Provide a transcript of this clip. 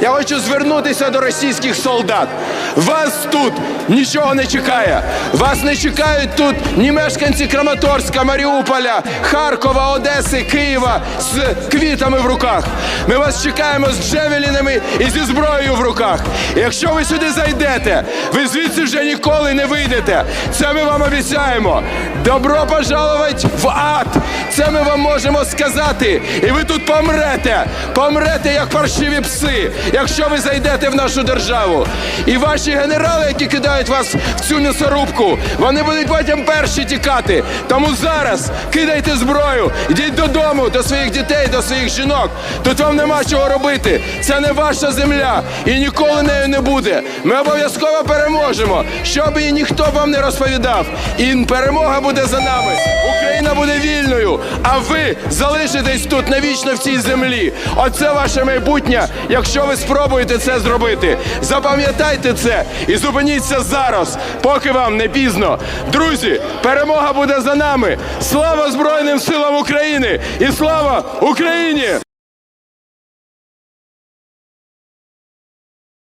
Я хочу звернутися до російських солдат. Вас тут нічого не чекає. Вас не чекають тут ні мешканці Краматорська, Маріуполя, Харкова, Одеси, Києва з квітами в руках. Ми вас чекаємо з джевелінами і зі зброєю в руках. Якщо ви сюди зайдете, ви звідси вже ніколи не вийдете. Це ми вам обіцяємо. Добро пожаловать в ад! Це ми вам можемо сказати. І ви тут помрете. Помрете як паршиві пси, якщо ви зайдете в нашу державу. І ваші генерали, які кидають вас в цю м'ясорубку, вони будуть потім перші тікати. Тому зараз кидайте зброю, йдіть додому, до своїх дітей, до своїх жінок. Тут вам нема чого робити. Це не ваша земля і ніколи нею не буде. Ми обов'язково переможемо, що би і ніхто вам не розповідав. І перемога буде за нами. Україна буде вільною, а ви залишитесь тут навічно в цій землі. Оце ваше майбутнє, якщо ви спробуєте це зробити. Запам'ятайте це і зупиніться зараз, поки вам не пізно. Друзі, перемога буде за нами. Слава Збройним силам України і слава Україні!